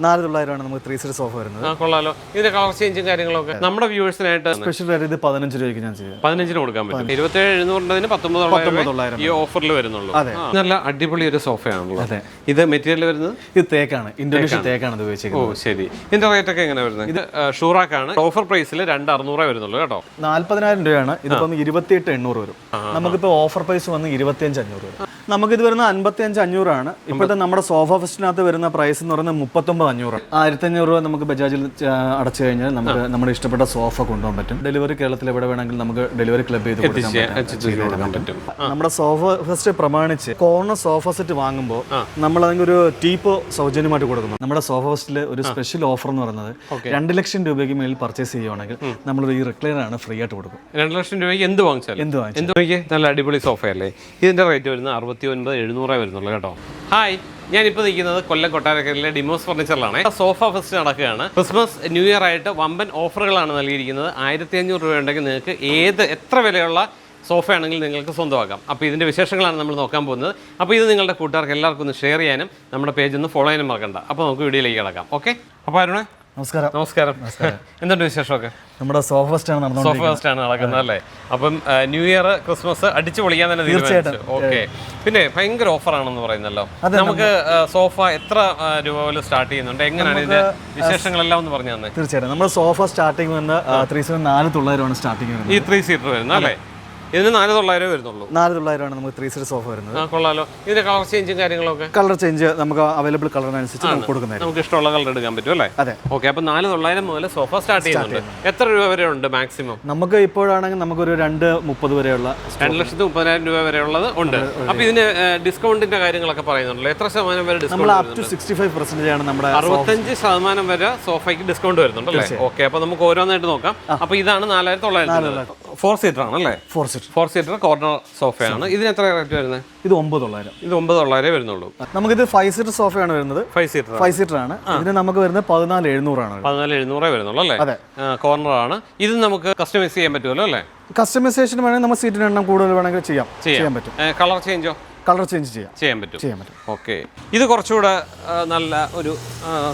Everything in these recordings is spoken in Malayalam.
നാല് തൊള്ളായിരമാണ് നമുക്ക് ത്രീ സീറ്റ് സോഫ വരുന്നത്. ആ കൊള്ളാലോ. ഇതിന്റെ കളർ ചേഞ്ചും കാര്യങ്ങളൊക്കെ. നമ്മുടെ വ്യൂവേഴ്സിനായിട്ട് സ്പെഷ്യൽ വരെ ഇത് പതിനഞ്ച് രൂപയ്ക്ക് ഞാൻ ചെയ്തത്. പതിനഞ്ചിന് കൊടുക്കാൻ പറ്റും. ഇരുപത്തേഴ് എഴുന്നൂറിന് പത്തൊമ്പത് ഈ ഓഫറിൽ വരുന്നുള്ളൂ. അതെ. നല്ല അടിപൊളി ഒരു സോഫയാണല്ലോ അതെ. ഇത് മെറ്റീരിയൽ വരുന്നത്? ഇത് തേക്കാണ്. ഇന്തോനേഷ്യൻ തേക്കാണ്. ഇത് ഓ ശരി. ഇതിന്റെ റേറ്റ് ഒക്കെ എങ്ങനെ വരുന്നത്? ഇത് ഷൂറാക്കാണ്. ഓഫർ പ്രൈസിൽ രണ്ട് അറുന്നൂറേ വരുന്നുള്ളൂ കേട്ടോ. നാല്പതിനായിരം രൂപയാണ്. ഇതിപ്പോ ഇരുപത്തി ഇരുപത്തിയെട്ട് എണ്ണൂറ് വരും. നമുക്കിപ്പോൾ ഓഫർ പ്രൈസ് വന്ന് ഇരുപത്തിയഞ്ച് അഞ്ഞൂറ് വരും. നമുക്കിത് വരുന്ന അൻപത്തിയഞ്ച് അഞ്ഞൂറാണ്. ഇപ്പോഴത്തെ നമ്മുടെ സോഫ ഫെസ്റ്റിനകത്ത് വരുന്ന പ്രൈസ് എന്ന് പറയുന്നത് മുപ്പത്തൊമ്പത് അഞ്ഞൂറ്. ആയിരത്തി അഞ്ഞൂറ് രൂപ നമുക്ക് ബജാജിൽ അടച്ചു കഴിഞ്ഞാൽ നമുക്ക് നമ്മുടെ ഇഷ്ടപ്പെട്ട സോഫ കൊണ്ടുപോകാൻ പറ്റും. ഡെലിവറി കേരളത്തിൽ എവിടെ വേണമെങ്കിലും നമുക്ക് ഡെലിവറി ക്ലബ് ചെയ്ത് കൊടുക്കാൻ പറ്റും. നമ്മുടെ സോഫ ഫെസ്റ്റ് പ്രമാണിച്ച് കോർണർ സോഫ സെറ്റ് വാങ്ങുമ്പോൾ നമ്മൾ അതിന് ഒരു ടീപ്പ് സൗജന്യമായിട്ട് കൊടുക്കുന്നു. നമ്മുടെ സോഫ ഫെസ്റ്റിൽ ഒരു സ്പെഷ്യൽ ഓഫർ എന്ന് പറയുന്നത് രണ്ട് ലക്ഷം രൂപയ്ക്ക് മേൽ പർച്ചേസ് ചെയ്യുവാണെങ്കിൽ നമ്മൾ ഈ റിക്ലൈനർ ആണ് ഫ്രീ ആയിട്ട് കൊടുക്കും. രണ്ട് ലക്ഷം രൂപയ്ക്ക് എന്ത് വാങ്ങിച്ചാലും എന്ത് വാങ്ങിച്ചു എന്ത് നോക്കിയേ നല്ല അടിപൊളി സോഫയല്ലേ? ഇതിന്റെ റേറ്റ് വരുന്നത് അറുപത്തി ഒൻപത് എഴുന്നൂറേ വരുന്നുള്ളൂ കേട്ടോ. ഹായ് ഞാനിപ്പോൾ നിൽക്കുന്നത് കൊല്ലം കൊട്ടാരക്കരയിലെ ഡിമോസ് ഫർണിച്ചറിലാണ്. സോഫ ഫെസ്റ്റ് നടക്കുകയാണ്. ക്രിസ്മസ് ന്യൂ ഇയർ ആയിട്ട് വമ്പൻ ഓഫറുകളാണ് നൽകിയിരിക്കുന്നത്. ആയിരത്തി അഞ്ഞൂറ് രൂപ ഉണ്ടെങ്കിൽ നിങ്ങൾക്ക് ഏത് എത്ര വിലയുള്ള സോഫയാണെങ്കിൽ നിങ്ങൾക്ക് സ്വന്തമാക്കാം. അപ്പോൾ ഇതിന്റെ വിശേഷങ്ങളാണ് നമ്മൾ നോക്കാൻ പോകുന്നത്. അപ്പോൾ ഇത് നിങ്ങളുടെ കൂട്ടുകാർക്ക് എല്ലാവർക്കും ഒന്ന് ഷെയർ ചെയ്യാനും നമ്മുടെ പേജ് ഒന്ന് ഫോളോ ചെയ്യാനും മറക്കണ്ട. അപ്പോൾ നമുക്ക് വീഡിയോയിലേക്ക് കിടക്കാം. ഓക്കെ? അപ്പോൾ അരുണേ നമസ്കാരം. നമസ്കാരം. എന്തുണ്ട് വിശേഷമൊക്കെ? നമ്മുടെ സോഫ ഫെസ്റ്റ് ആണ് സോഫ നടന്നുകൊണ്ടിരിക്കുന്നത് ഫസ്റ്റ് ആണ് നടക്കുന്നത് അല്ലേ? അപ്പം ന്യൂ ഇയർ ക്രിസ്മസ് അടിച്ചു പൊളിക്കാൻ തന്നെ തീർച്ചയായിട്ടും. ഓക്കെ. പിന്നെ ഭയങ്കര ഓഫർ ആണെന്ന് പറയുന്നല്ലോ നമുക്ക് സോഫ എത്ര രൂപ മുതൽ സ്റ്റാർട്ട് ചെയ്യുന്നുണ്ട്? എങ്ങനെയാണ് ഇതിന്റെ വിശേഷങ്ങളെല്ലാം ഒന്ന് പറഞ്ഞു തന്നെ? തീർച്ചയായിട്ടും. നമ്മുടെ സോഫ സ്റ്റാർട്ടിങ് വന്ന് ത്രീ സീറ്റ് നാല് തൊള്ളായിരമാണ് സ്റ്റാർട്ടിങ് വരുന്നത്. ഈ ത്രീ സീറ്റർ വരുന്നത് അല്ലേ? ഇതിന് നാല് തൊള്ളായിരം വരുന്നുള്ളൂ. നാല് തൊള്ളായിരമാണ് നമുക്ക് ത്രീ സീറ്റ് സോഫ വരുന്നത്. കൊള്ളാലോ. ഇതിന്റെ കളർ ചേഞ്ചും കാര്യങ്ങളൊക്കെ? കളർ ചേഞ്ച് നമുക്ക് അവൈലബിൾ കളറിനനുസരിച്ച് നമുക്ക് കൊടുക്കുന്നതായിരിക്കും. നമുക്ക് ഇഷ്ടമുള്ള കളർ എടുക്കാൻ പറ്റും അല്ലേ? അതെ. ഓക്കെ അപ്പൊ നാല് തൊള്ളായിരം മുതൽ സോഫ സ്റ്റാർട്ട് ചെയ്യുന്നുണ്ട്. എത്ര രൂപ വരെ ഉണ്ട് മാക്സിമം നമുക്ക് ഇപ്പോഴാണെങ്കിൽ നമുക്കൊരു രണ്ട് മുപ്പത് വരെയുള്ള രണ്ട് ലക്ഷത്തി മുപ്പതിനായിരം രൂപ വരെ ഉള്ളത് ഉണ്ട് അപ്പൊ ഇതിന് ഡിസ്കൗണ്ടിന്റെ കാര്യങ്ങളൊക്കെ പറയുന്നുണ്ടല്ലോ. എത്ര ശതമാനം വരെ നമ്മൾ discount up to sixty five percentage ആണ് നമ്മുടെ അറുപത്തഞ്ച് ശതമാനം വരെ സോഫയ്ക്ക് ഡിസ്കൗണ്ട് വരുന്നുണ്ട് അല്ലേ ഓക്കെ അപ്പൊ നമുക്ക് ഓരോന്നായിട്ട് നോക്കാം. അപ്പൊ ഇതാണ് നാലായിരത്തി തൊള്ളായിരത്തി ഫോർ സീറ്റർ ആണല്ലേ? Four seat four seater corner സോഫയാണ് ഇതിന് എത്ര റേറ്റ് വരുന്നത്? ഇത് ഒമ്പത് തൊള്ളായിരം ഇത് ഒമ്പത് തൊള്ളായിരം വരുന്നുള്ളൂ. ഇത് ഫൈവ് സീറ്റർ സോഫയാണ് വരുന്നത്. ഫൈവ് സീറ്റർ ഫൈവ് സീറ്റർ ആണ് ഇതിന് നമുക്ക് വരുന്നത് പതിനാല് എഴുന്നൂറാണ്. പതിനാല് എഴുന്നൂറേ വരുന്നുള്ളൂ അല്ലേ? അതെ. കോർണർ ആണ്. ഇത് നമുക്ക് കസ്റ്റമൈസ് ചെയ്യാൻ പറ്റുമല്ലോ അല്ലേ? കസ്റ്റമൈസേഷൻ വേണമെങ്കിൽ നമ്മൾ സീറ്റിന് എണ്ണം കൂടുതൽ വേണമെങ്കിൽ ചെയ്യാം. ചെയ്യാൻ പറ്റും. കളർ ചേഞ്ചോ കളർ ചേഞ്ച് ചെയ്യാം. ചെയ്യാൻ പറ്റും. ചെയ്യാൻ പറ്റും. ഓക്കെ. ഇത് കുറച്ചുകൂടെ നല്ല ഒരു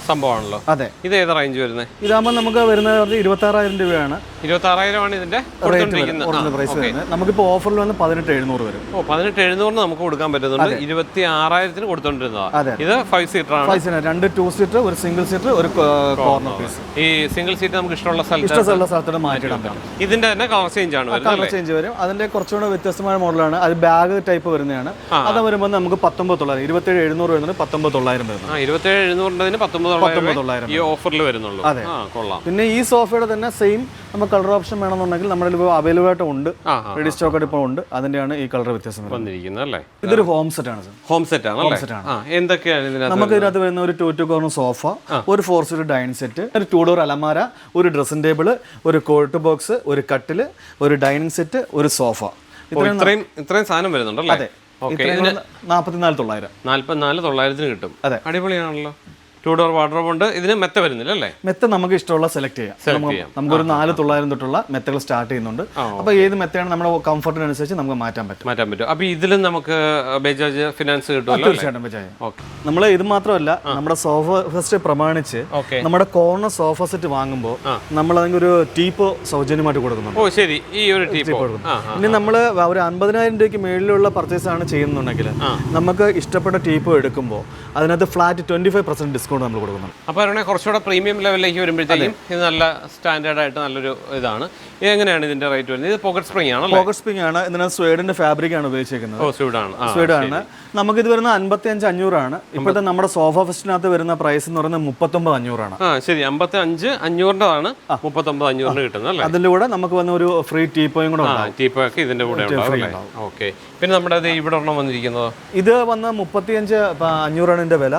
സംഭവമാണല്ലോ. അതെ. ഇത് ഏത് റേഞ്ച് വരുന്നത് ഇതാകുമ്പോൾ നമുക്ക് വരുന്നത് ഇരുപത്തി ആറായിരം രൂപയാണ് ഇരുപത്തി ആറായിരമാണ് ഇതിന്റെ പ്രൈസ് വരുന്നത്. നമുക്കിപ്പോൾ ഓഫറിൽ വന്ന് പതിനെട്ട് എഴുന്നൂറ് വരും. ഓ പതിനെട്ട് എഴുന്നൂറിന് നമുക്ക് കൊടുക്കാൻ പറ്റുന്നുണ്ട്. ഇരുപത്തി ആറായിരത്തിന് കൊടുത്തോണ്ടിരുന്നതാണ് അതെ. ഇത് ഫൈവ് സീറ്റർ ആണ്. ഫൈവ് സീറ്റർ രണ്ട് ടു സീറ്റർ ഒരു സിംഗിൾ സീറ്റർ ഒരു കോർണർ പീസ് ഈ സിംഗിൾ സീറ്റ് നമുക്ക് ഇഷ്ടമുള്ള സ്ഥലത്ത് ഇഷ്ടമുള്ള സ്ഥലത്തോട് മാറ്റിയിടാൻ പറ്റും. ഇതിന്റെ തന്നെ കളർ ചേഞ്ച് ആണ് കളർ ചേഞ്ച് വരും. അതിന്റെ കുറച്ചുകൂടെ വ്യത്യസ്തമായ മോഡലാണ് അത് ബാഗ് ടൈപ്പ് വരുന്നതാണ്. അത് വരുമ്പോൾ നമുക്ക് പത്തൊമ്പത് തൊള്ളായിരം ഇരുപത്തേഴ് എഴുന്നൂറ് വരുന്നത് പത്തൊമ്പത് തൊള്ളായിരം വരുന്നത് ഇരുപത്തേഴ് പത്തൊമ്പത് തൊള്ളായിരം ഈ ഓഫറിൽ വരുന്നുള്ളൂ. അതെ. കൊള്ളാം. പിന്നെ ഈ സോഫയുടെ തന്നെ സെയിം നമുക്ക് കളർ ഓപ്ഷൻ വേണമെന്നുണ്ടെങ്കിൽ നമ്മുടെ ഇപ്പോൾ അവൈലബിൾ ആയിട്ട് ഉണ്ട്. റെഡി സ്റ്റോക്ക് ഇപ്പോൾ ഉണ്ട്. അതിന്റെയാണ് ഈ കളർ വ്യത്യാസം വന്നിരിക്കുന്നത് അല്ലേ? ഇതൊരു ഹോം സെറ്റ് ആണ് ഹോം സെറ്റ് ആണ് സെറ്റ് ആണ്. എന്തൊക്കെയാണ് ഇതിനകത്ത് നമുക്ക് ഇതിനകത്ത് വരുന്ന ഒരു ടു ടു കോർണർ സോഫ ഒരു ഫോർ സീറ്റ് ഡൈനിങ് സെറ്റ് ഒരു ടൂ ഡോർ അലമാര ഒരു ഡ്രസ്സിംഗ് ടേബിൾ ഒരു കോട്ട് ബോക്സ് ഒരു കട്ടിൽ ഒരു ഡൈനിങ് സെറ്റ് ഒരു സോഫ ഇത്രയും ഇത്രയും സാധനം വരുന്നുണ്ടല്ലേ അതെ. നാൽപ്പത്തിനാല് തൊള്ളായിരം. നാല്പത്തിനാല് തൊള്ളായിരത്തിന് കിട്ടും. അതെ. അടിപൊളിയാണല്ലോ. ടൂ ഡോർ വാർഡ്രോബ് ഉണ്ട്. ഇതിന് മെത്ത വരുന്നില്ല അല്ലേ? മെത്ത നമുക്ക് ഇഷ്ടമുള്ള സെലക്ട് ചെയ്യാം. നമുക്ക് ഒരു നമുക്കൊരു നാല് തൊള്ളായിരം തൊട്ടുള്ള മെത്തകൾ സ്റ്റാർട്ട് ചെയ്യുന്നുണ്ട്. അപ്പോൾ ഏത് മെത്തയാണ് നമ്മുടെ കംഫർട്ടിനനുസരിച്ച് നമുക്ക് മാറ്റാൻ പറ്റും. മാറ്റാൻ പറ്റും. അപ്പൊ ഇതിലും നമുക്ക് ബജാജ് ഫിനാൻസ് കിട്ടും തീർച്ചയായിട്ടും ബജാജ് നമ്മൾ ഇത് മാത്രമല്ല നമ്മുടെ സോഫ ഫസ്റ്റ് പ്രമാണിച്ച് നമ്മുടെ കോർണർ സോഫ സെറ്റ് വാങ്ങുമ്പോൾ നമ്മൾ അതിന് ഒരു ടീപ്പ് സൗജന്യമായിട്ട് കൊടുക്കുന്നുണ്ട്. ഓ ശരി. ഈ ഒരു ടീപ്പോ. ഇനി നമ്മൾ ഒരു അൻപതിനായിരം രൂപയ്ക്ക് മേളിലുള്ള പർച്ചേസ് ആണ് ചെയ്യുന്നുണ്ടെങ്കിൽ നമുക്ക് ഇഷ്ടപ്പെട്ട ടീപ്പോ എടുക്കുമ്പോൾ അതിനകത്ത് flat twenty five percent discount നമ്മൾ കൊടുക്കുന്നുണ്ട്. അപ്പോൾ അരുണെ കുറച്ചുകൂടെ പ്രീമിയം ലെവലിലേക്ക് വരുമ്പോഴത്തേക്കും ഇത് നല്ല സ്റ്റാൻഡേർഡ് ആയിട്ട് നല്ലൊരു ഇതാണ്. ഇത് എങ്ങനെയാണ് ഇതിന്റെ റേറ്റ് വരുന്നത്? ഇത് പോക്കറ്റ് സ്പ്രിംഗ് ആണ് പോക്കറ്റ് സ്പ്രിംഗ് ആണ്. ഇതിനകത്ത് സ്വേഡിന്റെ ഫാബ്രിക് ആണ് ഉപയോഗിച്ചിരിക്കുന്നത് ഓ സ്വീഡാണ് ആ സ്പീഡ് ആണ്. നമുക്കിത് വരുന്ന അൻപത്തി അഞ്ച് അഞ്ഞൂറാണ് ഇപ്പോഴത്തെ നമ്മുടെ സോഫ ഫെസ്റ്റിനകത്ത് വരുന്ന പ്രൈസ് എന്ന് പറയുന്നത് മുപ്പത്തൊമ്പത് അഞ്ഞൂറാണ്. ശരി. അമ്പത്തി അഞ്ച് അഞ്ഞൂറിന്റെതാണ് മുപ്പത്തൊമ്പത് അഞ്ഞൂറിന് കിട്ടുന്നത് അല്ലേ? അതിലൂടെ നമുക്ക് വന്ന ഒരു ഫ്രീ ടീപ്പോയും കൂടെ ടീപ്പോ ഒക്കെ ഇതിന്റെ കൂടെ ഓക്കെ പിന്നെ നമ്മുടെ ഇവിടെ ഒരെണ്ണം വന്നിരിക്കുന്നത്? ഇത് വന്ന് മുപ്പത്തിയഞ്ച് അഞ്ച് അഞ്ഞൂറാണ് ഇതിന്റെ വില.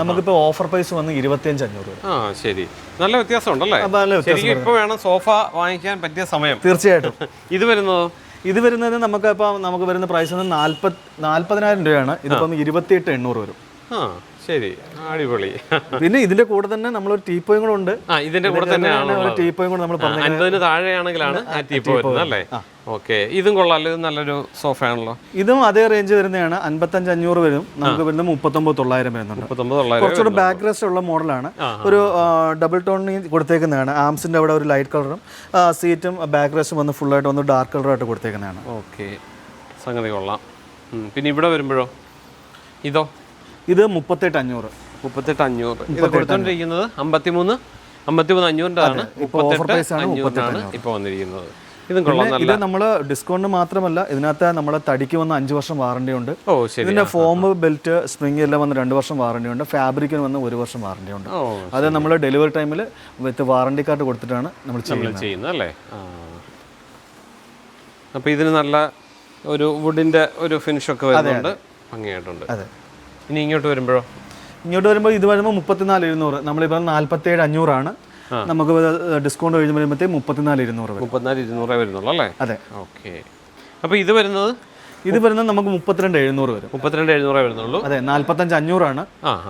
നമുക്കിപ്പോ ഓഫർ പ്രൈസ് വന്ന് ഇരുപത്തിയഞ്ച് അഞ്ഞൂറ് വരും. ആ ശരി. നല്ല വ്യത്യാസം ഉണ്ടല്ലേ ശരിക്കും ഇപ്പൊ വേണം സോഫ വാങ്ങിക്കാൻ പറ്റിയ സമയം. തീർച്ചയായിട്ടും. ഇത് വരുന്നതോ? ഇത് വരുന്നത് നമുക്ക് ഇപ്പം നമുക്ക് വരുന്ന പ്രൈസ് നാൽപ്പത് നാൽപ്പതിനായിരം രൂപയാണ്. ഇതിപ്പം ഇരുപത്തിയെട്ട് എണ്ണൂറ് വരും. ശരി അടിപൊളി. പിന്നെ ഇതിന്റെ കൂടെ തന്നെ ഒരു ടീപ്പോയും കൂടെ ഉണ്ട്. ആ ഇതിന്റെ കൂടെ തന്നെയാണ് ടീപ്പോയും കൂടെ നമ്മൾ അൻപതിന് താഴെയാണെങ്കിലാണ് ആ ടീപ്പോ വരുന്നത് അല്ലേ? ഓക്കെ ഇതും കൊള്ളാലോ ഇത് നല്ലൊരു സോഫ ആണല്ലോ ഇതും അതേ റേഞ്ച് വരുന്നതാണ്. അൻപത്തഞ്ച് അഞ്ഞൂറ് വരും. നമുക്ക് വരുന്നത് മുപ്പത്തൊമ്പത് തൊള്ളായിരം വരുന്നുണ്ട്. കുറച്ചുകൂടെ ബാക്ക് റെസ്റ്റ് ഉള്ള മോഡലാണ് ഒരു ഡബിൾ ടോണിൽ കൊടുത്തേക്കുന്നതാണ്. ആംസിന്റെ അവിടെ ഒരു ലൈറ്റ് കളറും സീറ്റും ബാക്ക് റെസ്റ്റും വന്ന് ഫുള്ളായിട്ട് വന്ന് ഡാർക്ക് കളറായിട്ട് കൊടുത്തേക്കുന്നതാണ്. ഓക്കെ സംഗതി കൊള്ളാം. പിന്നെ ഇവിടെ വരുമ്പോഴോ? ഇതോ? ഇത് മുപ്പത്തെട്ട് അഞ്ഞൂറ്. മുപ്പത്തെട്ട് അഞ്ഞൂറ്. ഇത് കൊടുത്തോണ്ടിരിക്കുന്നത് അമ്പത്തിമൂന്ന് അമ്പത്തിമൂന്ന് അഞ്ഞൂറിന്റെ മുപ്പത്തെട്ട് അഞ്ഞൂറിനാണ് ഇപ്പോൾ വന്നിരിക്കുന്നത്. ഇതും നമ്മൾ ഡിസ്കൗണ്ട് മാത്രമല്ല ഇതിനകത്ത് നമ്മളെ തടിക്ക് വന്ന അഞ്ച് വർഷം വാറണ്ടി ഉണ്ട്. ഇതിന്റെ ഫോം ബെൽറ്റ് സ്പ്രിംഗ് എല്ലാം വന്ന് രണ്ട് വർഷം വാറണ്ടി ഉണ്ട്. ഫാബ്രിക്കിന് വന്ന് ഒരു വർഷം വാറണ്ടി ഉണ്ട്. അത് നമ്മൾ ഡെലിവറി ടൈമിൽ വിത്ത് വാറണ്ടി കാർഡ് കൊടുത്തിട്ടാണ് നമ്മൾ ചെയ്യുന്നത്. അല്ലേ? അപ്പൊ അപ്പോൾ ഇതിന് നല്ല ഒരു വുഡിന്റെ ഒരു ഫിനിഷൊക്കെ വരുന്നുണ്ട്. ഭംഗിയായിട്ടുണ്ട്. അതെ. ഇനി ഇങ്ങോട്ട് വരുമ്പോഴോ? ഇങ്ങോട്ട് വരുമ്പോൾ ഇത് വരുമ്പോൾ മുപ്പത്തിനാല് ഇരുന്നൂറ്. നമ്മളിപ്പോൾ നാല്പത്തേഴ് അഞ്ഞൂറാണ്. നമുക്ക് ഡിസ്കൗണ്ട് കഴിഞ്ഞ് വരുമ്പോഴത്തേക്ക് മുപ്പത്തിനാല് ഇരുന്നൂറ് മുപ്പത്തിനാല് ഇരുന്നൂറേ വരുന്നുള്ളൂ അല്ലേ? അതെ. ഓക്കെ. അപ്പോൾ ഇത് വരുന്നത്? ഇത് വരുന്നത് നമുക്ക് മുപ്പത്തിരണ്ട് എഴുന്നൂറ് വരും. മുപ്പത്തിരണ്ട് എഴുന്നൂറേ വരുന്നുള്ളൂ. അതെ നാൽപ്പത്തഞ്ച് അഞ്ഞൂറാണ്.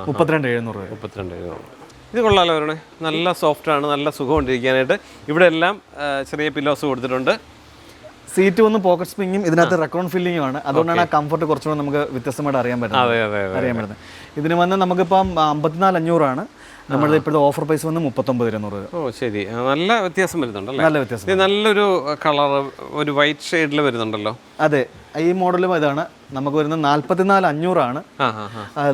മുപ്പത്തിരണ്ട് എഴുന്നൂറ് മുപ്പത്തിരണ്ട് എഴുന്നൂറ്. ഇത് കൊള്ളാലോ അവരുടെ നല്ല സോഫ്റ്റ് ആണ് നല്ല സുഖമുണ്ടിരിക്കാനായിട്ട് ഇവിടെ എല്ലാം ചെറിയ പില്ലോസ് കൊടുത്തിട്ടുണ്ട്. സീറ്റ് വന്ന് പോക്കറ്റ് സ്പ്രിങ്ങും ഇതിനകത്ത് റെക്കോൺ ഫില്ലിങ്ങും ആണ്. അതുകൊണ്ടാണ് ആ കംഫർട്ട് കുറച്ചുകൂടെ നമുക്ക് വ്യത്യസ്തമായിട്ട് അറിയാൻ പറ്റുന്നത്. അറിയാൻ പറ്റുന്നത്. ഇതിന് വന്ന് നമുക്കിപ്പം അമ്പത്തിനാല് അഞ്ഞൂറാണ് നമ്മുടെ ഇപ്പോഴത്തെ ഓഫർ പ്രൈസ് വന്ന് മുപ്പത്തൊമ്പത് ഇരുന്നൂറ് ഓ ശരി. നല്ല വ്യത്യാസം വരുന്നുണ്ടല്ലേ നല്ല വ്യത്യാസം നല്ലൊരു കളർ ഒരു വൈറ്റ് ഷെയ്ഡിൽ വരുന്നുണ്ടല്ലോ? അതെ. ഈ മോഡലും ഇതാണ്. നമുക്ക് വരുന്നത് നാല്പത്തിനാല് അഞ്ഞൂറാണ്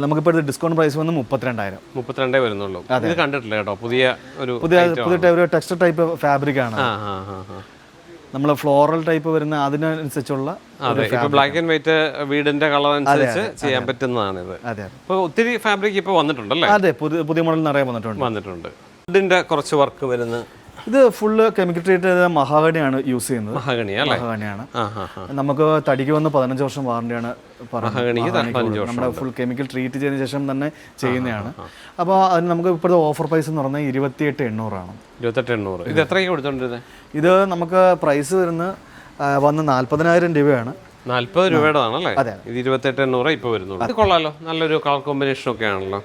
നമുക്കിപ്പോഴത്തെ ഡിസ്കൗണ്ട് പ്രൈസ് വന്ന് മുപ്പത്തിരണ്ടായിരം. മുപ്പത്തിരണ്ടേ വരുന്നുള്ളൂ. ഇത് കണ്ടിട്ടില്ല കേട്ടോ. പുതിയ ഒരു പുതിയ പുതിയ ടൈപ്പ് ഒരു ടെക്സ്റ്റർ ടൈപ്പ് ഫാബ്രിക് ആണ്. നമ്മൾ ഫ്ലോറൽ ടൈപ്പ് വരുന്ന അതിനനുസരിച്ചുള്ള അതെ ഇപ്പൊ ബ്ലാക്ക് ആൻഡ് വൈറ്റ് വീടിന്റെ കളർ അനുസരിച്ച് ചെയ്യാൻ പറ്റുന്നതാണ് അതെ ഇപ്പൊ ഒത്തിരി ഫാബ്രിക് ഇപ്പൊ വന്നിട്ടുണ്ടല്ലേ? അതെ പുതിയ പുതിയ മോഡൽ നിറയെ വന്നിട്ടുണ്ട്. വന്നിട്ടുണ്ട്. വുഡിന്റെ കുറച്ച് വർക്ക് വരുന്ന. ഇത് ഫുള്ള് കെമിക്കൽ ട്രീറ്റ് ചെയ്ത മഹാഗണിയാണ് യൂസ് ചെയ്യുന്നത് മഹാഗണിയാണ് നമുക്ക് തടിക്ക് വന്ന് പതിനഞ്ച് വർഷം വാറണ്ടിയാണ് നമ്മുടെ ഫുൾ കെമിക്കൽ ട്രീറ്റ് ചെയ്തതിന് ശേഷം തന്നെ ചെയ്യുന്നതാണ്. അപ്പോൾ അതിന് നമുക്ക് ഇപ്പോഴത്തെ ഓഫർ പ്രൈസ് എന്ന് പറഞ്ഞാൽ ഇരുപത്തിയെട്ട് എണ്ണൂറാണ്. ഇരുപത്തെട്ട് എണ്ണൂറ്. ഇത് എത്രയ്ക്ക് കൊടുത്തോണ്ടിരുന്നത് ഇത്? നമുക്ക് പ്രൈസ് വരുന്ന വന്ന് നാൽപ്പതിനായിരം രൂപയാണ്. നാല്പത് രൂപയുടെ ആണല്ലേ ഇത് ഇരുപത്തെട്ട് എണ്ണൂറ് ഇപ്പൊ വരുന്നുള്ളൂ. കൊള്ളാലോ. നല്ലൊരു കളർ കോമ്പിനേഷൻ ഒക്കെ ആണല്ലോ.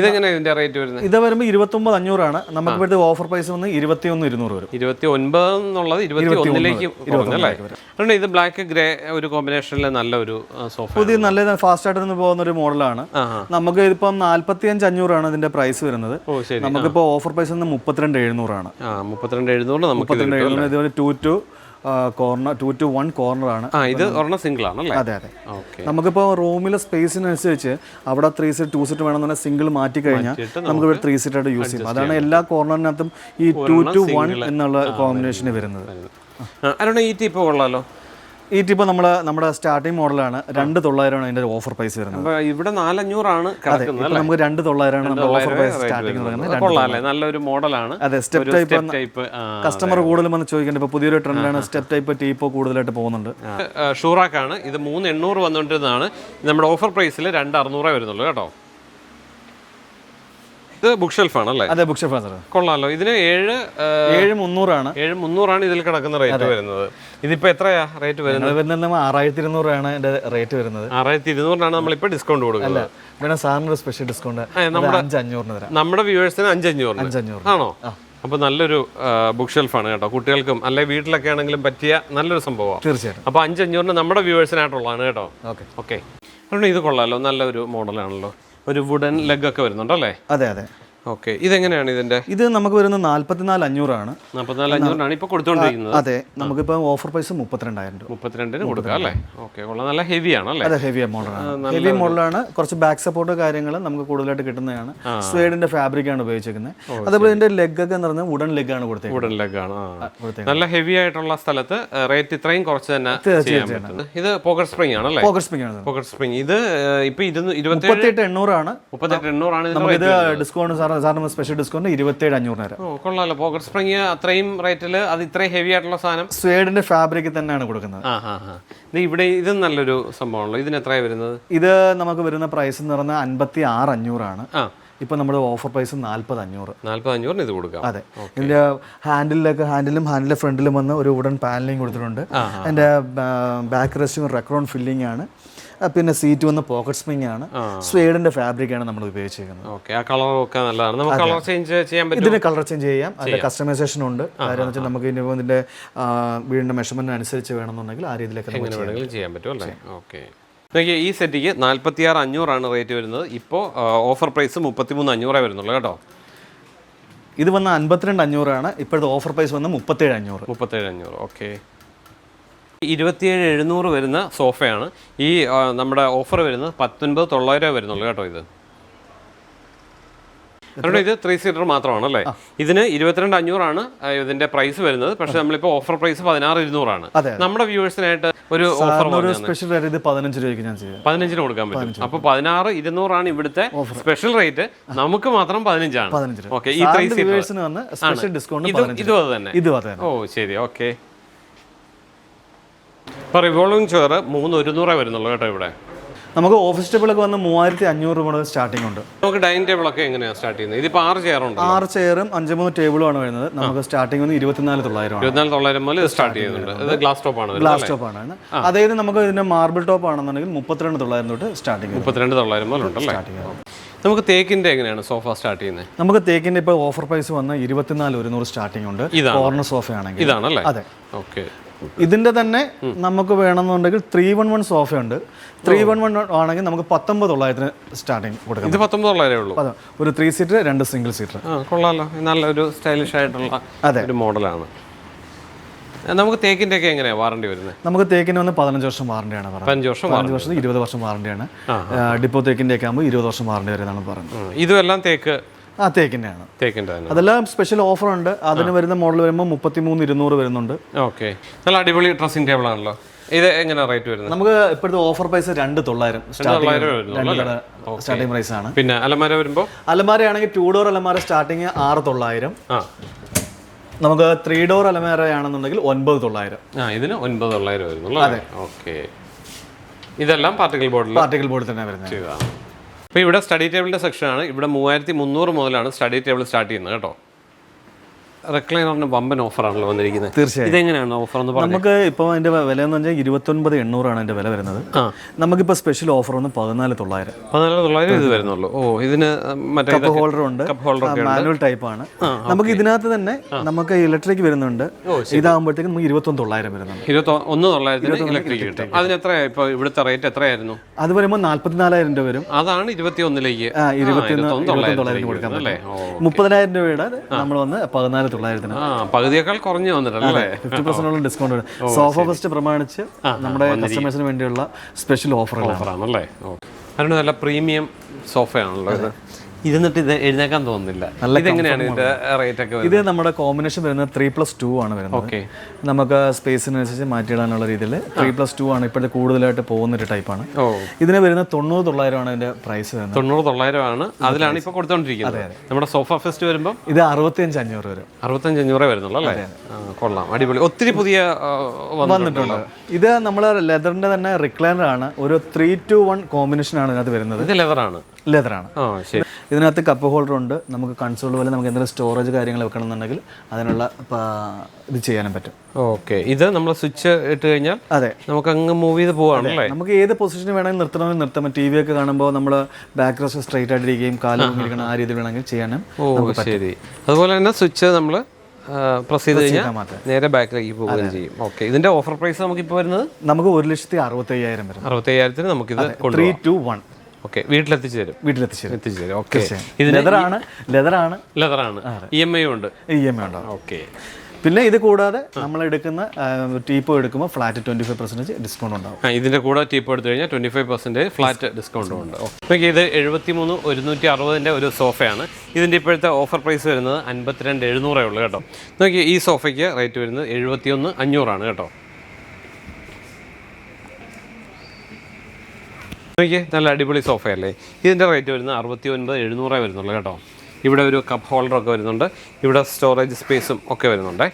ഇതെങ്ങനെ ഇതിന്റെ റേറ്റ് വരുന്നത്? ഇത് വരുമ്പോൾ ഇരുപത്തൊമ്പത് അഞ്ഞൂറാണ്. നമുക്ക് ഇവിടുത്തെ ഓഫർ പ്രൈസ് വന്ന് ഇരുപത്തി ഒന്ന് ഇരുന്നൂറ് വരും. ഇരുപത്തി ഒൻപത് എന്നുള്ളത് ഇരുപത്തി ഒന്നിലേക്ക് കുറഞ്ഞല്ലേ അതുകൊണ്ട് ഇത് ബ്ലാക്ക് ഗ്രേ ഒരു കോമ്പിനേഷനിലെ നല്ല ഒരു സോഫ പുതിയ നല്ല ഫാസ്റ്റ് ആയിട്ട് നിന്ന് പോകുന്ന ഒരു മോഡലാണ് നമുക്ക് ഇപ്പം നാല്പത്തി അഞ്ച് അഞ്ഞൂറാണ് ഇതിന്റെ പ്രൈസ് വരുന്നത്. നമുക്കിപ്പോ നമുക്കിപ്പോൾ ഓഫർ പ്രൈസ് വന്ന് മുപ്പത്തിരണ്ട് എഴുന്നൂറാണ്. മുപ്പത്തിരണ്ട് എഴുന്നൂറ് നമുക്ക് two two corner two two one corner ആണ്. ആ ഇത് ഒരെണ്ണം സിംഗിൾ ആണല്ലേ അതെ അതെ. നമുക്കിപ്പോൾ റൂമിലെ സ്പേസിനനുസരിച്ച് അവിടെ ത്രീ സീറ്റ് ടു സീറ്റ് വേണമെന്നുണ്ടെങ്കിൽ സിംഗിൾ മാറ്റി കഴിഞ്ഞാൽ നമുക്ക് ഇവിടെ ത്രീ സീറ്റ് ആയിട്ട് യൂസ് ചെയ്യാം. അതാണ് എല്ലാ കോർണറിനകത്തും ഈ ടു ടു വൺ എന്നുള്ള കോമ്പിനേഷന് വരുന്നത്. അരുണ ഈ ടീപ്പ് കൊള്ളാലോ? ഈ ടിപ്പ് നമ്മൾ നമ്മുടെ സ്റ്റാർട്ടിംഗ് മോഡലാണ് രണ്ട് തൊള്ളായിരമാണ് അതിന്റെ ഓഫർ പ്രൈസ് വരുന്നത്. ഇവിടെ നാലഞ്ഞൂറാണ് നമുക്ക് രണ്ട് തൊള്ളായിരമാണ് നമ്മുടെ ഓഫർ പ്രൈസ് സ്റ്റാർട്ടിംഗ് നല്ലൊരു മോഡലാണ്. അതെ സ്റ്റെപ്പ് ടൈപ്പ് ടൈപ്പ് കസ്റ്റമർ കൂടുതലും വന്ന് ചോദിക്കേണ്ടത് ഇപ്പൊ പുതിയൊരു ട്രെൻഡാണ് സ്റ്റെപ്പ് ടൈപ്പ് ടീപ്പോ കൂടുതലായിട്ട് പോകുന്നുണ്ട്. ഷൂറാക്കാണ്. ഇത് മൂന്ന് എണ്ണൂറ് വന്നുകൊണ്ടിരുന്നതാണ്. നമ്മുടെ ഓഫർ പ്രൈസിൽ രണ്ട് അറുന്നൂറേ വരുന്നുള്ളൂ കേട്ടോ. ഇത് ബുക്ക് ഷെൽഫാണ് അല്ലേ? അതെ ബുക്ക് ഷെഫ് സാർ കൊള്ളാലോ. ഇതിന് ഏഴ് ഏഴ് മുന്നൂറാണ്. ഏഴ് മുന്നൂറാണ് ഇതിൽ കിടക്കുന്ന റേറ്റ് വരുന്നത്. ഇതിപ്പോ എത്രയാ റേറ്റ് വരുന്നത്? വരുന്നത് ആറായിരത്തി ഇരുന്നൂറാണ് എന്റെ റേറ്റ് വരുന്നത്. ആറായിരത്തി ഇരുന്നൂറിനാണ് നമ്മളിപ്പോ ഡിസ്കൗണ്ട് കൊടുക്കുന്നത്. വേണം സാറിന് സ്പെഷ്യൽ ഡിസ്കൗണ്ട് നമ്മുടെ അഞ്ചഞ്ഞൂറിന് തരാം. നമ്മുടെ വ്യൂവേഴ്സിന് അഞ്ചഞ്ഞൂറിന്. അഞ്ചഞ്ഞൂറ് ആണോ? അപ്പോൾ നല്ലൊരു ബുക്ക് ഷെൽഫാണ് കേട്ടോ. കുട്ടികൾക്കും അല്ലെ വീട്ടിലൊക്കെ ആണെങ്കിലും പറ്റിയ നല്ലൊരു സംഭവമാണ്. തീർച്ചയായിട്ടും. അപ്പോൾ അഞ്ചഞ്ഞൂറിന് നമ്മുടെ വ്യൂവേഴ്സിനായിട്ടുള്ളതാണ് കേട്ടോ. ഓക്കെ. ഓക്കെ. അതുകൊണ്ട് ഇത് കൊള്ളാലോ. നല്ലൊരു മോഡലാണല്ലോ ഒരു വുഡൻ ലെഗ് ഒക്കെ വരുന്നുണ്ടല്ലേ? അതെ അതെ. ഓക്കെ. ഇതെങ്ങനെയാണ് ഇതിന്റെ? ഇത് നമുക്ക് വരുന്നത് നാല്പത്തിനാല് അഞ്ഞൂറാണ്. നാൽപ്പത്തിനാല് അഞ്ഞൂറിനാണ് ഇപ്പോൾ കൊടുത്തുകൊണ്ടിരിക്കുന്നത് അതെ. നമുക്കിപ്പോൾ ഓഫർ പ്രൈസ് മുപ്പത്തിരണ്ടായിരം രൂപ. മുപ്പത്തിരണ്ടിന് അല്ലേ? ഓക്കെ. കൊള്ളാം. നല്ല ഹെവി ആണല്ലേ അതെ ഹെവി മോഡലാണ് ഹെവി മോഡലാണ് കുറച്ച് ബാക്ക് സപ്പോർട്ട് കാര്യങ്ങൾ നമുക്ക് കൂടുതലായിട്ട് കിട്ടുന്നതാണ്. സ്വേഡിന്റെ ഫാബ്രിക് ആണ് ഉപയോഗിച്ചിരിക്കുന്നത്. അതേപോലെ ഇതിന്റെ ലെഗ് ഒക്കെ എന്ന് പറഞ്ഞാൽ വുഡൻ ലെഗ് ആണ് കൊടുത്തത് വുഡൻ ലെഗ് ആണ്. നല്ല ഹെവി ആയിട്ടുള്ള സ്ഥലത്ത് റേറ്റ് ഇത്രയും കുറച്ച് തന്നെ ചെയ്യാൻ ഇത് പോക്കറ്റ് സ്പ്രിംഗ് ആണല്ലേ പോക്കറ്റ് സ്പ്രിംഗ് ആണ്. പോക്കറ്റ് സ്പ്രിംഗ് ഇത് ഇപ്പൊ ഇരുപത്തി എണ്ണൂറാണ്. മുപ്പത്തെട്ട് എണ്ണൂറാണ് ഇതിന്റെ നമുക്കിത് ഡിസ്കൗണ്ട് സാറിന് സാറിന് സ്പെഷ്യൽ ഡിസ്കൗണ്ട് ഇരുപത്തേഴ് അഞ്ഞൂറിന് തരാം ഓ കൊള്ളാലോ. പോക്കറ്റ് സ്പ്രിംഗ് അത്രയും റേറ്റിൽ അത് ഇത്രയും ഹെവി ആയിട്ടുള്ള സാധനം. സ്വേഡിന്റെ ഫാബ്രിക് തന്നെയാണ് കൊടുക്കുന്നത്. ആ ഹാ ഹാ ഇത് ഇവിടെ ഇത് നല്ലൊരു സംഭവമാണല്ലോ. ഇതിന് എത്രയാണ് വരുന്നത്? ഇത് നമുക്ക് വരുന്ന പ്രൈസ് എന്ന് പറഞ്ഞാൽ അൻപത്തി ആറ് അഞ്ഞൂറാണ്. ആ. ഇപ്പൊ നമ്മുടെ ഓഫർ പ്രൈസ് നാല്പത് അഞ്ഞൂറ്. നാല്പത് അഞ്ഞൂറിന് ഇത് കൊടുക്കാം. അതെ. ഇതിന്റെ ഹാൻഡിലൊക്കെ ഹാൻഡിലും ഹാൻഡിലെ ഫ്രണ്ടിലും വന്ന് ഒരു വുഡൻ പാനലിംഗ് കൊടുത്തിട്ടുണ്ട്. അതിന്റെ ബാക്ക് റെസ്റ്റും റെക്രോൺ ഫില്ലിംഗ് ആണ്. പിന്നെ സീറ്റ് വന്ന് പോക്കറ്റ് സ്പ്രിംഗ് ആണ്. സ്വേഡിന്റെ ഫാബ്രിക് ആണ് നമ്മൾ ഉപയോഗിച്ചിരിക്കുന്നത് ഓക്കെ ആ കളർ ഒക്കെ നല്ലതാണ്. നമുക്ക് കളർ ചേഞ്ച് ചെയ്യാൻ പറ്റും ഇതിന് കളർ ചേഞ്ച് ചെയ്യാം. അതിന്റെ കസ്റ്റമൈസേഷൻ ഉണ്ട്. കാര്യം വെച്ചാൽ നമുക്ക് ഇതിന്റെ ഇതിന്റെ വീടിന്റെ മെഷർമെന്റ് അനുസരിച്ച് വേണമെന്നുണ്ടെങ്കിൽ ആ രീതിയിലൊക്കെ വേണമെങ്കിലും ചെയ്യാൻ പറ്റും അല്ലേ? ഓക്കെ ഈ സെറ്റിക്ക് നാൽപ്പത്തി ആറ് അഞ്ഞൂറാണ് റേറ്റ് വരുന്നത്. ഇപ്പോൾ ഓഫർ പ്രൈസ് മുപ്പത്തി മൂന്ന് അഞ്ഞൂറേ വരുന്നുള്ളൂ കേട്ടോ. ഇത് വന്ന അൻപത്തിരണ്ട് അഞ്ഞൂറാണ്. ഇപ്പോഴത്തെ ഓഫർ പ്രൈസ് വന്ന് മുപ്പത്തേഴ് അഞ്ഞൂറ്. മുപ്പത്തേഴ് അഞ്ഞൂറ്. ഓക്കെ ഇരുപത്തിയേഴ് എഴുന്നൂറ് വരുന്ന സോഫയാണ്. ഈ നമ്മുടെ ഓഫർ വരുന്നത് പത്തൊൻപത് തൊള്ളായിരം വരുന്നുള്ളൂ കേട്ടോ ഇത്. അതുകൊണ്ട് ഇത് ത്രീ സീറ്റർ മാത്രമാണ് അല്ലേ ഇതിന് ഇരുപത്തിരണ്ട് അഞ്ഞൂറാണ് ഇതിന്റെ പ്രൈസ് വരുന്നത്. പക്ഷെ നമ്മളിപ്പോൾ ഓഫർ പ്രൈസ് പതിനാറ് ഇരുന്നൂറാണ്. നമ്മുടെ വ്യൂവേഴ്സിനായിട്ട് ഒരു ഓഫർ സ്പെഷ്യൽ റേറ്റ് പതിനഞ്ച് രൂപയ്ക്ക് ഞാൻ പതിനഞ്ചിന് കൊടുക്കാൻ പറ്റും. അപ്പൊ പതിനാറ് ഇരുന്നൂറാണ് ഇവിടുത്തെ സ്പെഷ്യൽ റേറ്റ് നമുക്ക് മാത്രം പതിനഞ്ചാണ്. ഓക്കെ ഈ ത്രീ സീറ്റേഴ്സിന് വന്ന് സ്പെഷ്യൽ ഡിസ്കൗണ്ട് ഇതും പതിനഞ്ച് ഇതും അത് തന്നെ. ഓ ശരി. ഓക്കെ ഇപ്പൊ റിവോൾവിംഗ് ചെയർ മൂന്ന് ഒരുന്നൂറേ വരുന്നുള്ളൂ കേട്ടോ ഇവിടെ. നമുക്ക് ഓഫീസ് ടേബിളൊക്കെ വന്ന് മൂവായിരത്തി അഞ്ഞൂറ് രൂപ മുതൽ സ്റ്റാർട്ടിംഗ് ഉണ്ട്. നമുക്ക് ഡൈനിങ് ടേബിൾ ഒക്കെ എങ്ങനെയാണ് സ്റ്റാർട്ട് ചെയ്യുന്നത്? ഇതിപ്പോൾ ആറ് ചെയർ ഉണ്ട് ആറ് ചെയറും അഞ്ച് മൂന്ന് ടേബിളും ആണ് വരുന്നത്. നമുക്ക് സ്റ്റാർട്ടിംഗ് വന്ന് ഇരുപത്തിനാല് തൊള്ളായിരം ഇരുപത്തിനാല് തൊള്ളായിരം മുതൽ സ്റ്റാർട്ട് ചെയ്യുന്നുണ്ട്. ഇത് ഗ്ലാസ് ടോപ്പ് ആണ് ഗ്ലാസ് ടോപ്പ് ആണ് അതായത് നമുക്ക് ഇതിന്റെ മാർബിൾ ടോപ്പ് ആണെന്നുണ്ടെങ്കിൽ മുപ്പത്തിരണ്ട് തൊള്ളായിരം തൊട്ട് സ്റ്റാർട്ടിംഗ് മുപ്പത്തിരണ്ട് തൊള്ളായിരം മുതൽ ഉണ്ടല്ലേ? നമുക്ക് തേക്കിന്റെ എങ്ങനെയാണ് സോഫ സ്റ്റാർട്ട് ചെയ്യുന്നത് നമുക്ക് തേക്കിന്റെ ഇപ്പോൾ ഓഫർ പ്രൈസ് വന്ന് ഇരുപത്തിനാല് ഒരുന്നൂറ് സ്റ്റാർട്ടിംഗ് ഉണ്ട്. കോർണർ സോഫ ആണെങ്കിൽ. ഇതാണല്ലേ? അതെ. ഓക്കെ ഇതിന്റെ തന്നെ നമുക്ക് വേണമെന്നുണ്ടെങ്കിൽ ത്രീ വൺ വൺ സോഫ ഉണ്ട് ത്രീ വൺ വൺ ആണെങ്കിൽ നമുക്ക് പത്തൊമ്പത് തൊള്ളായിരത്തിന് സ്റ്റാർട്ടിങ് കൊടുക്കാം. ഇത് പത്തൊമ്പത് തൊള്ളായിരമേ ഉള്ളൂ. അതെ ഒരു ത്രീ സീറ്റർ രണ്ട് സിംഗിൾ സീറ്റർ കൊള്ളാലോ. നല്ലൊരു സ്റ്റൈലിഷ് ആയിട്ടുള്ള അതെ. ഒരു മോഡലാണ്. നമുക്ക് തേക്കിന്റെ ഒക്കെ എങ്ങനെയാണ് വാറണ്ടി വരുന്നത് നമുക്ക് തേക്കിന് വന്ന് പതിനഞ്ച് വർഷം വാറണ്ടിയാണ് പതിനഞ്ച് വർഷം പതിനഞ്ച് വർഷം ഇരുപത് വർഷം വാറണ്ടിയാണ്. ഡിപ്പോ തേക്കിന്റെ ഒക്കെ ആകുമ്പോൾ ഇരുപത് വർഷം വാറണ്ടി വരുന്നതാണ് പറഞ്ഞത് ഇതുമെല്ലാം തേക്ക് ആ തേക്കിന്റെയാണ്. തന്നെ അതെല്ലാം സ്പെഷ്യൽ ഓഫർ ഉണ്ട്. അതിന് വരുന്ന മോഡൽ വരുമ്പോൾ മുപ്പത്തി മൂന്ന് ഇരുന്നൂറ് വരുന്നുണ്ട്. ഓക്കെ. നല്ല അടിപൊളി ഡ്രസ്സിംഗ് ടേബിൾ ആണല്ലോ. ഇത് എങ്ങനെയാണ് റേറ്റ് വരുന്നത്? നമുക്ക് ഇപ്പോഴത്തെ ഓഫർ പ്രൈസ് രണ്ട് തൊള്ളായിരം സ്റ്റാർട്ടിംഗ് പ്രൈസ് ആണ്. പിന്നെ അലമാര വരുമ്പോൾ അലമാര ആണെങ്കിൽ ടു ഡോർ അലമാര സ്റ്റാർട്ടിങ് ആറ് തൊള്ളായിരം. നമുക്ക് ത്രീ ഡോർ അലമാര ആണെന്നുണ്ടെങ്കിൽ ഒൻപത് തൊള്ളായിരം. ആ ഇതിന് ഒൻപത് തൊള്ളായിരം വരുന്നുള്ളൂ അതെ. ഓക്കെ. ഇതെല്ലാം പാർട്ടിക്കൽ ബോർഡിൽ പാർട്ടിക്കൽ ബോർഡിൽ തന്നെ വരുന്നത്. അപ്പോൾ ഇവിടെ സ്റ്റഡി ടേബിളിന്റെ സെക്ഷനാണ് ഇവിടെ മൂവായിരത്തി മുന്നൂറ് മുതലാണ് സ്റ്റഡി ടേബിൾ സ്റ്റാർട്ട് ചെയ്യുന്നത് കേട്ടോ. റെക്ലൈനറിന് വമ്പൻ ഓഫറാണല്ലോ വന്നിരിക്കുന്നത്. തീർച്ചയായും. ഇതെങ്ങനെയാണ് ഓഫർ എന്ന് നമുക്ക് ഇപ്പോൾ അതിന്റെ വില എന്ന് പറഞ്ഞാൽ ഇരുപത്തൊൻപത് എണ്ണൂറാണ് അതിന്റെ വില വരുന്നത്. നമുക്കിപ്പോൾ സ്പെഷ്യൽ ഓഫർ ഒന്ന് പതിനാല് തൊള്ളായിരം. പതിനാല് തൊള്ളായിരം ഇത് വരുന്നുള്ളൂ. ഓ ഇതിന് മറ്റേ കപ്പ് ഹോൾഡർ ഉണ്ട്. കപ്പ് ഹോൾഡർ ഒക്കെ മാനുവൽ ടൈപ്പ് ആണ്. നമുക്ക് ഇതിനകത്ത് തന്നെ നമുക്ക് ഇലക്ട്രിക് വരുന്നുണ്ട്. ഇതാകുമ്പോഴത്തേക്കും നമുക്ക് ഇരുപത്തൊന്ന് തൊള്ളായിരം വരുന്നുണ്ട്. ഇരുപത്തി ഒന്ന് തൊള്ളായിരത്തിന് ഇലക്ട്രിക് കിട്ടും. അതിന് എത്ര ഇപ്പോൾ ഇവിടുത്തെ റേറ്റ് എത്രയായിരുന്നു? അത് വരുമ്പോൾ നാല്പത്തിനാലായിരം രൂപ വരും. അതാണ് ഇരുപത്തി ഒന്നിലേക്ക് ആ, ഇരുപത്തിയൊന്ന് തൊള്ളായിരം കൊടുക്കാൻ മുപ്പതിനായിരം രൂപയുടെ നമ്മൾ വന്ന് പതിനാല് തൊള്ളായിരത്തിന് പകുതിയേക്കാൾ കുറഞ്ഞു വന്നിട്ടല്ലേ? ഫിഫ്റ്റി പെർസെന്റോളം ഡിസ്കൗണ്ട് വരും സോഫ ഫസ്റ്റ് പ്രമാണിച്ച് നമ്മുടെ കസ്റ്റമേഴ്സിന് വേണ്ടിയുള്ള സ്പെഷ്യൽ ഓഫറുകളാണ് ഓ അതിന് നല്ല പ്രീമിയം സോഫയാണല്ലോ ഇരുന്നിട്ട് ഇത് എഴുന്നേക്കാൻ തോന്നുന്നില്ല. നല്ല ഇതെങ്ങനെയാണ് ഇതിന്റെ റേറ്റ് ഒക്കെ ഇത് നമ്മുടെ കോമ്പിനേഷൻ വരുന്നത് ത്രീ പ്ലസ് ടു ആണ് വരുന്നത്. ഓക്കെ നമുക്ക് സ്പേസിനനുസരിച്ച് മാറ്റിയിടാനുള്ള രീതിയിൽ ത്രീ പ്ലസ് ടു ആണ് ഇപ്പോഴത്തെ കൂടുതലായിട്ട് പോകുന്ന ഒരു ടൈപ്പാണ് ഇതിന് വരുന്ന തൊണ്ണൂറ് തൊള്ളായിരം ആണ് ഇതിന്റെ പ്രൈസ് വരുന്നത്. തൊണ്ണൂറ് തൊള്ളായിരം ആണ്. അതിലാണ് ഇപ്പൊ കൊടുത്തോണ്ടിരിക്കുന്നത്. നമ്മുടെ സോഫ ഫെസ്റ്റ് വരുമ്പോൾ ഇത് അറുപത്തിയഞ്ച് അഞ്ഞൂറ് വരും. അറുപത്തഞ്ച് അഞ്ഞൂറേ വരുന്നുള്ളൂ അല്ലേ? കൊള്ളാം. അടിപൊളി. ഒത്തിരി പുതിയ വന്നിട്ടുണ്ട്. ഇത് നമ്മൾ ലെതറിന്റെ തന്നെ റിക്ലൈനർ ആണ്. ഒരു ത്രീ ടു വൺ കോമ്പിനേഷൻ ആണ് ഇതിനകത്ത് വരുന്നത്. ഇത് ലെതറാണ് ലെതറാണ് ഇതിനകത്ത് കപ്പ് ഹോൾഡർ ഉണ്ട്. നമുക്ക് കൺസോൾ പോലെ നമുക്ക് എന്തെങ്കിലും സ്റ്റോറേജ് കാര്യങ്ങൾ വെക്കണമെന്നുണ്ടെങ്കിൽ അതിനുള്ള പ- ഇത് ചെയ്യാനും പറ്റും. ഓക്കെ ഇത് നമ്മൾ സ്വിച്ച് ഇട്ട് കഴിഞ്ഞാൽ അതെ. നമുക്ക് അങ്ങ് മൂവ് ചെയ്ത് പോവാണല്ലേ നമുക്ക് ഏത് പൊസിഷനിൽ വേണമെങ്കിൽ നിർത്തണമെങ്കിൽ നിർത്താം. ടി വി ഒക്കെ കാണുമ്പോൾ നമ്മൾ ബാക്ക് റെസ്റ്റ് സ്ട്രൈറ്റ് ആയിട്ടിരിക്കുകയും കാലം ഇരിക്കണം ആ രീതിയിൽ വേണമെങ്കിൽ ചെയ്യാനും ഓ ശരി. അതുപോലെ തന്നെ സ്വിച്ച് നമ്മൾ പ്രസ് ചെയ്ത് കഴിഞ്ഞാൽ. നേരെ ബാക്കിലേക്ക് പോവുകയും ചെയ്യും. ഓക്കെ ഇതിന്റെ ഓഫർ പ്രൈസ് നമുക്ക് ഇപ്പോൾ വരുന്നത്? നമുക്ക് ഒരു ലക്ഷത്തി അറുപത്തി അയ്യായിരം വരും. അറുപത്തയ്യായിരത്തിന് നമുക്കിത് ത്രീ ടു വൺ ഓക്കെ വീട്ടിലെത്തിച്ചു തരും. വീട്ടിലെത്തിച്ചു തരും. എത്തിച്ചു തരും. ഓക്കെ. ഇത് ലെതറാണ് ലെതറാണ്. ലെതറാണ്. ഇ എം ഐ ഉണ്ട്. ഇ എം ഐ ഉണ്ട്. ഓക്കെ. പിന്നെ ഇത് കൂടാതെ നമ്മൾ എടുക്കുന്ന ടീപ്പോ എടുക്കുമ്പോൾ flat twenty five percentage discount ഉണ്ടാവും ഇതിന്റെ കൂടെ ടീപ്പ് എടുത്തു കഴിഞ്ഞാൽ twenty five percentage flat discount ഉണ്ട്. ഓക്കെ ഇത് എഴുപത്തി മൂന്ന് ഒരുന്നൂറ്റി അറുപതിന്റെ ഒരു സോഫയാണ്. ഇതിന്റെ ഇപ്പോഴത്തെ ഓഫർ പ്രൈസ് വരുന്നത് അൻപത്തിരണ്ട് എഴുന്നൂറേ ഉള്ളൂ കേട്ടോ. നോക്കി ഈ സോഫയ്ക്ക് റേറ്റ് വരുന്നത് എഴുപത്തിയൊന്ന് അഞ്ഞൂറാണ് കേട്ടോ. നോക്കിയേ നല്ല അടിപൊളി സോഫയല്ലേ ഇതിന്റെ റേറ്റ് വരുന്നത് അറുപത്തി ഒൻപത് എഴുന്നൂറേ വരുന്നുള്ളൂ കേട്ടോ. ഇവിടെ ഒരു കപ്പ് ഹോൾഡറൊക്കെ വരുന്നുണ്ട്. ഇവിടെ സ്റ്റോറേജ് സ്പേസും ഒക്കെ വരുന്നുണ്ടേ.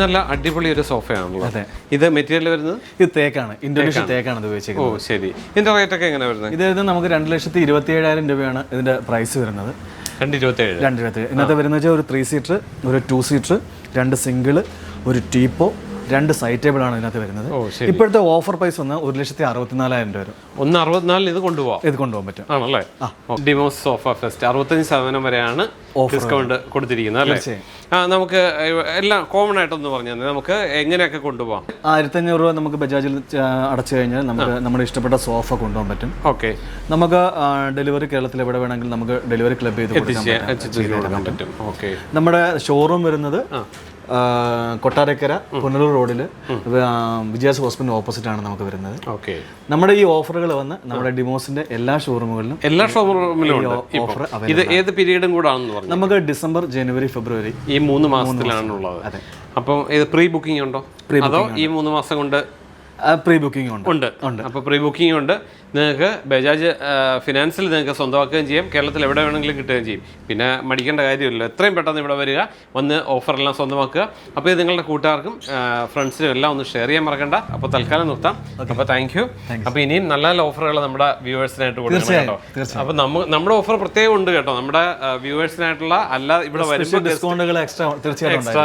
നല്ല അടിപൊളി ഒരു സോഫയാണല്ലോ. അതെ. ഇത് മെറ്റീരിയൽ വരുന്നത്? ഇത് തേക്കാണ്. ഇന്തോനേഷ്യ തേക്കാണ്. ഇത് ഓ ശരി. ഇതിന്റെ റേറ്റ് ഒക്കെ എങ്ങനെ വരുന്നത്? ഇത് വരുന്നത് നമുക്ക് രണ്ട് ലക്ഷത്തി ഇരുപത്തി ഏഴായിരം രൂപയാണ് ഇതിന്റെ പ്രൈസ് വരുന്നത്. രണ്ട് ഇരുപത്തി ഏഴ് രണ്ട് ഇരുപത്തി ഏഴ് ഇന്നത്തെ വരുന്നത് വെച്ചാൽ ഒരു ത്രീ സീറ്റർ ഒരു ടു സീറ്റർ രണ്ട് സിംഗിൾ ഒരു ടീപ്പോ രണ്ട് ടേബിൾ ആണ് ഇതിനകത്ത് വരുന്നത്. ഇപ്പോഴത്തെ ഓഫർ പ്രൈസ് ഒന്ന് ഒരു ലക്ഷത്തി അറുപത്തിനാലായിരം രൂപ വരും. ഒന്ന് അറുപത്തിനാലിൽ ഇത് കൊണ്ടുപോകാം ഇത് കൊണ്ടുപോകാൻ പറ്റും. ആണല്ലേ? ഡിമോസ് സോഫ ഫെസ്റ്റ് അറുപത്തഞ്ച് ശതമാനം വരെയാണ് ഡിസ്കൗണ്ട് കൊടുത്തിരിക്കുന്നത് അല്ലേ? ആ നമുക്ക് എല്ലാം കോമൺ ആയിട്ടൊന്ന് പറഞ്ഞു നമുക്ക് എങ്ങനെയൊക്കെ കൊണ്ടുപോകാം ആയിരത്തഞ്ഞൂറ് രൂപ നമുക്ക് ബജാജിൽ അടച്ചു കഴിഞ്ഞാൽ നമുക്ക് നമ്മുടെ ഇഷ്ടപ്പെട്ട സോഫ കൊണ്ടുപോകാൻ പറ്റും. ഓക്കെ. നമുക്ക് ഡെലിവറി കേരളത്തിൽ എവിടെ വേണമെങ്കിലും നമുക്ക് ഡെലിവറി ക്ലബ് ചെയ്ത് കൊടുക്കാൻ പറ്റും. നമ്മുടെ ഷോറൂം വരുന്നത് കൊട്ടാരക്കര പുനലൂർ റോഡിൽ വിജയാസ് ഹോസ്പിറ്റൽ ഓപ്പോസിറ്റ് ആണ് നമുക്ക് വരുന്നത്. ഓക്കെ. നമ്മുടെ ഈ ഓഫറുകൾ വന്ന് നമ്മുടെ ഡിമോസിന്റെ എല്ലാ ഷോറൂമുകളിലും എല്ലാ ഷോറൂമിലും. ഓഫർ ഇത് ഏത് പീരീഡും കൂടെ പറഞ്ഞു. നമുക്ക് ഡിസംബർ ജനുവരി ഫെബ്രുവരി ഈ മൂന്ന് മാസത്തിലാണുള്ളത് അതെ. അപ്പം ഇത് പ്രീ ബുക്കിംഗ് ഉണ്ടോ അതോ ഈ മൂന്ന് മാസം കൊണ്ട് പ്രീ ബുക്കിംഗ് ഉണ്ട്. ഉണ്ട്. അപ്പോൾ പ്രീ ബുക്കിംഗ് ഉണ്ട്. നിങ്ങൾക്ക് ബജാജ് ഫിനാൻസിൽ നിങ്ങൾക്ക് സ്വന്തമാക്കുകയും ചെയ്യാം. കേരളത്തിൽ എവിടെ വേണമെങ്കിലും കിട്ടുകയും ചെയ്യും. പിന്നെ മടിക്കേണ്ട കാര്യമില്ല എത്രയും പെട്ടെന്ന് ഇവിടെ വരിക. വന്ന് ഓഫറെല്ലാം സ്വന്തമാക്കുക. അപ്പോൾ ഇത് നിങ്ങളുടെ കൂട്ടുകാർക്കും ഫ്രണ്ട്സിനും എല്ലാം ഒന്ന് ഷെയർ ചെയ്യാൻ മറക്കണ്ട. അപ്പോൾ തൽക്കാലം നിർത്താം. അപ്പോൾ താങ്ക് യു. അപ്പോൾ ഇനിയും നല്ല നല്ല ഓഫറുകൾ നമ്മുടെ വ്യൂവേഴ്സിനായിട്ട് കൊടുക്കണം കേട്ടോ. അപ്പോൾ നമ്മൾ നമ്മുടെ ഓഫർ പ്രത്യേകം ഉണ്ട് കേട്ടോ. നമ്മുടെ വ്യൂവേഴ്സിനായിട്ടുള്ള അല്ല ഇവിടെ വരുമ്പോൾ ഡിസ്കൗണ്ടുകൾ എക്സ്ട്രാ തീർച്ചയായിട്ടും എക്സ്ട്രാ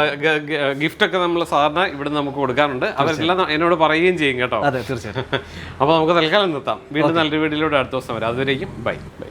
ഗിഫ്റ്റ് ഒക്കെ നമ്മൾ സാധാരണ ഇവിടെ നമുക്ക് കൊടുക്കാറുണ്ട്. അവരെല്ലാം എന്നോട് പറയുകയും ചെയ്യും കേട്ടോ. അതെ തീർച്ചയായിട്ടും. അപ്പോൾ നമുക്ക് തൽക്കാലം നിർത്താം. വീണ്ടും നല്ലൊരു വീഡിയോയിലൂടെ അടുത്ത ദിവസം വരാം. അതുവരേക്കും ബൈ. ബൈ.